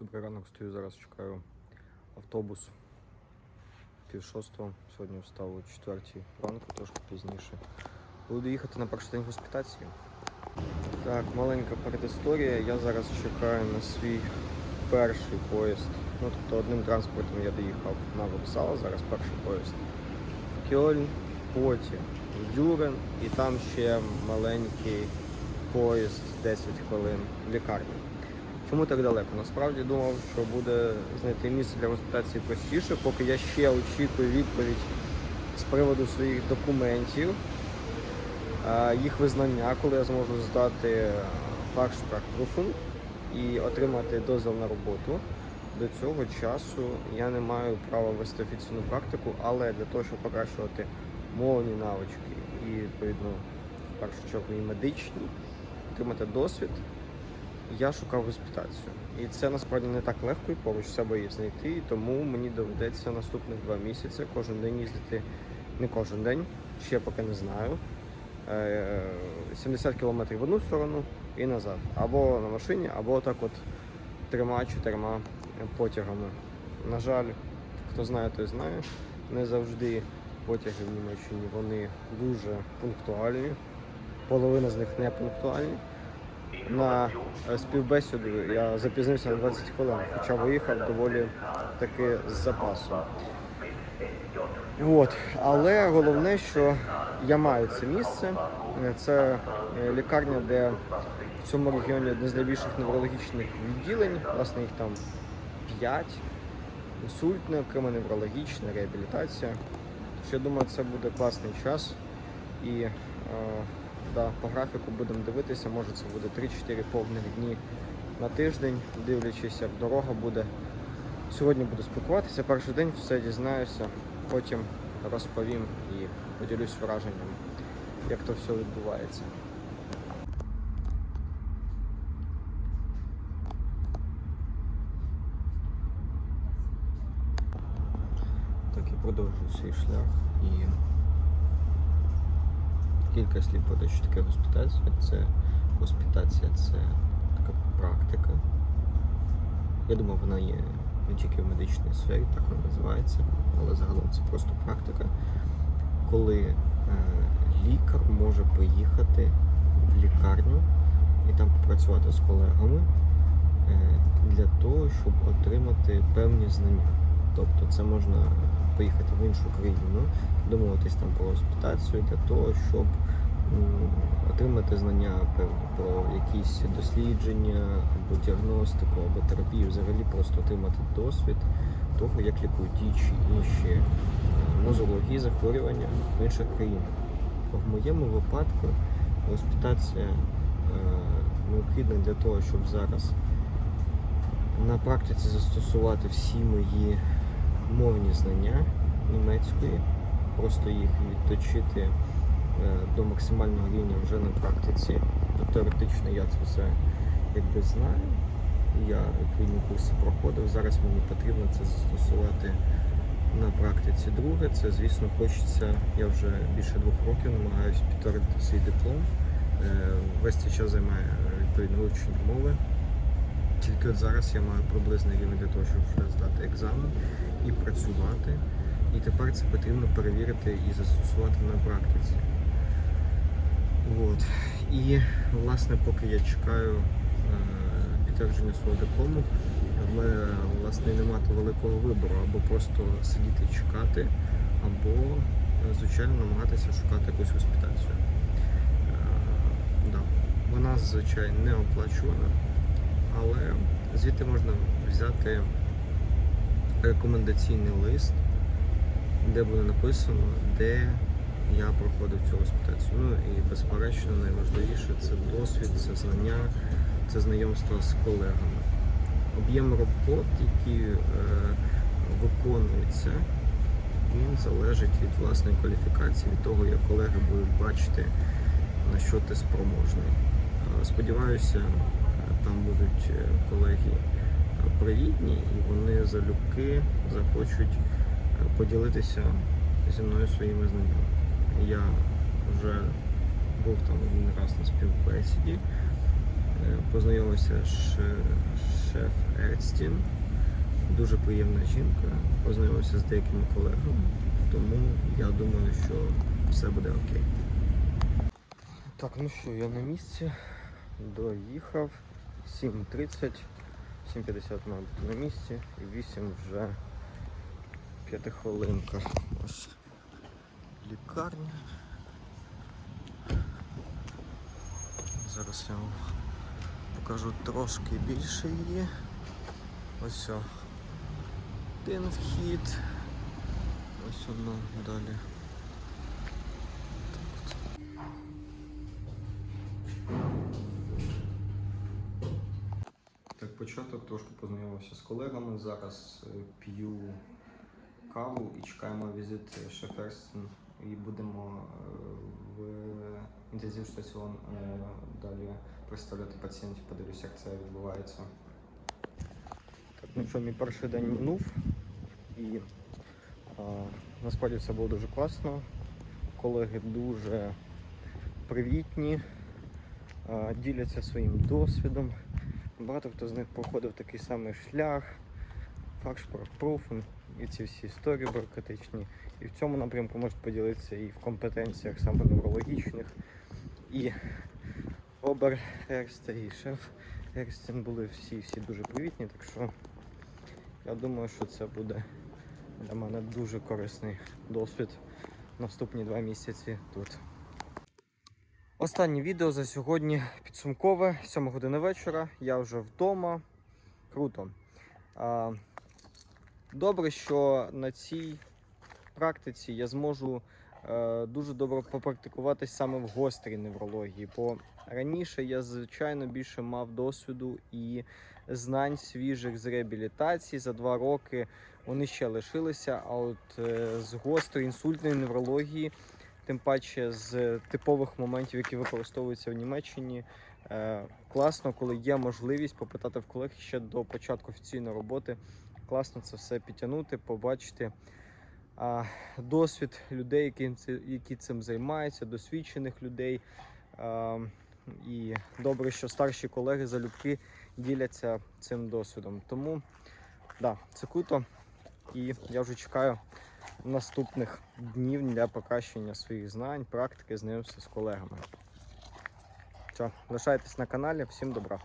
Добрий ранок, стою зараз, чекаю автобус. Пів шостого. Сьогодні встав о четвертій ранку, трошки пізніше. Буду їхати на перший день госпітації. Так, маленька передісторія. Я зараз чекаю на свій перший поїзд. Ну, тобто одним транспортом я доїхав на вокзал, зараз перший поїзд. В Кьольн, потім в Дюрен і там ще маленький поїзд 10 хвилин в лікарню. Чому так далеко? Насправді думав, що буде знайти місце для госпітації простіше, поки я ще очікую відповідь з приводу своїх документів, е, їх визнання, коли я зможу здати факшпрахпруфунг і отримати дозвіл на роботу. До цього часу я не маю права вести офіційну практику, але для того, щоб покращувати мовні навички і відповідно в першу чергу і медичні, отримати досвід, я шукав госпітацію. І це насправді не так легко і поруч себе її знайти. І тому мені доведеться наступних два місяці кожен день їздити, не кожен день, ще поки не знаю. е, 70 кілометрів в одну сторону і назад. Або на машині, або так от трьома-чотирма потягами. На жаль, хто знає, той знає. Не завжди потяги в Німеччині вони дуже пунктуальні. Половина з них не пунктуальні. На е, співбесіду я запізнився на 20 хвилин, хоча виїхав доволі таки з запасом. От. Але головне, що я маю це місце. Е, Це е, лікарня, де в цьому регіоні одне з найбільших неврологічних відділень, власне, їх там 5. Інсультне, окремо неврологічна, реабілітація. Тож я думаю, це буде класний час. І да, по графіку будемо дивитися, може це буде 3-4 повних дні на тиждень, дивлячись, як дорога буде. Сьогодні буду спілкуватися, перший день все дізнаюся, потім розповім і поділюсь враженням, як то все відбувається. Так, я продовжую свій шлях і кілька слів про те, що таке госпітація. Це госпітація це така практика. Я думаю, вона є не тільки в медичній сфері, так вона називається, але загалом це просто практика, коли е, лікар може поїхати в лікарню і там попрацювати з колегами е, для того, щоб отримати певні знання. Тобто це можна поїхати в іншу країну, домовитись там про госпітацію для того, щоб отримати знання про якісь дослідження або діагностику, або терапію, взагалі просто отримати досвід того, як лікують ті чи інші е, нозології захворювання в інших країнах. В моєму випадку госпітація е, необхідна для того, щоб зараз на практиці застосувати всі мої мовні знання німецької, просто їх відточити е, до максимального рівня вже на практиці. Тобто теоретично я це все якби знаю. Я відповідні курси проходив. Зараз мені потрібно це застосувати на практиці. Друге, це звісно хочеться. Я вже більше двох років намагаюся підтвердити свій диплом. Е, Весь цей час займає е, відповідно вивчення мови. Тільки от зараз я маю приблизний рівень для того, щоб вже здати екзамен і працювати. І тепер це потрібно перевірити і застосувати на практиці. От. І власне, поки я чекаю е, підтвердження свого диплому, в мене власне не мати великого вибору, або просто сидіти і чекати, або, е, звичайно, намагатися шукати якусь госпітацію. Е, да. Вона зазвичай не оплачувана, але звідти можна взяти рекомендаційний лист, де буде написано, де я проходив цю госпітацію. Ну і безперечно, найважливіше це досвід, це знання, це знайомство з колегами. Об'єм робот, які е, виконуються, він залежить від власної кваліфікації, від того, як колеги будуть бачити, на що ти спроможний. Е, Сподіваюся, е, там будуть е, колеги привітні і вони залюбки захочуть е, поділитися зі мною своїми знаннями. Я вже був там один раз на співбесіді, е, познайомився з шеф Ерстін. Дуже приємна жінка. Познайомився з деякими колегами, тому я думаю, що все буде окей. Так, ну що, я на місці. Доїхав. 7.30, 7.50 має бути на місці і 8 вже п'ятихвилинка. Ось лікарня. Зараз я вам покажу трошки більше її. Ось один вхід. Ось воно далі. Початок трошки познайомився з колегами. Зараз е, п'ю каву і чекаємо візит Шеферстен і будемо е, в інтенсив стаціон е, далі представляти пацієнтів, подивлюся, як це відбувається. Так, ну що, мій перший день минув і а, насправді все було дуже класно. Колеги дуже привітні, а, діляться своїм досвідом. Багато хто з них проходив такий самий шлях, факшпорт-пруфинг і ці всі історії бюрократичні. І в цьому напрямку можуть поділитися і в компетенціях саме неврологічних. І Обер Ерста і шеф Ерстін були всі-всі дуже привітні, так що я думаю, що це буде для мене дуже корисний досвід наступні два місяці тут. Останнє відео за сьогодні підсумкове, 7 година вечора. Я вже вдома. Круто. Добре, що на цій практиці я зможу е, дуже добре попрактикуватись саме в гострій неврології. Бо раніше я, звичайно, більше мав досвіду і знань свіжих з реабілітації за два роки. Вони ще лишилися. А от е, з гострої інсультної неврології тим паче з типових моментів, які використовуються в Німеччині. Е, класно, коли є можливість попитати в колег ще до початку офіційної роботи. Класно це все підтягнути, побачити досвід людей, які, цим займаються, досвідчених людей. І добре, що старші колеги залюбки діляться цим досвідом. Тому да, це круто. І я вже чекаю наступних днів для покращення своїх знань, практики, знайомства з колегами. Все, лишайтесь на каналі, всім добра.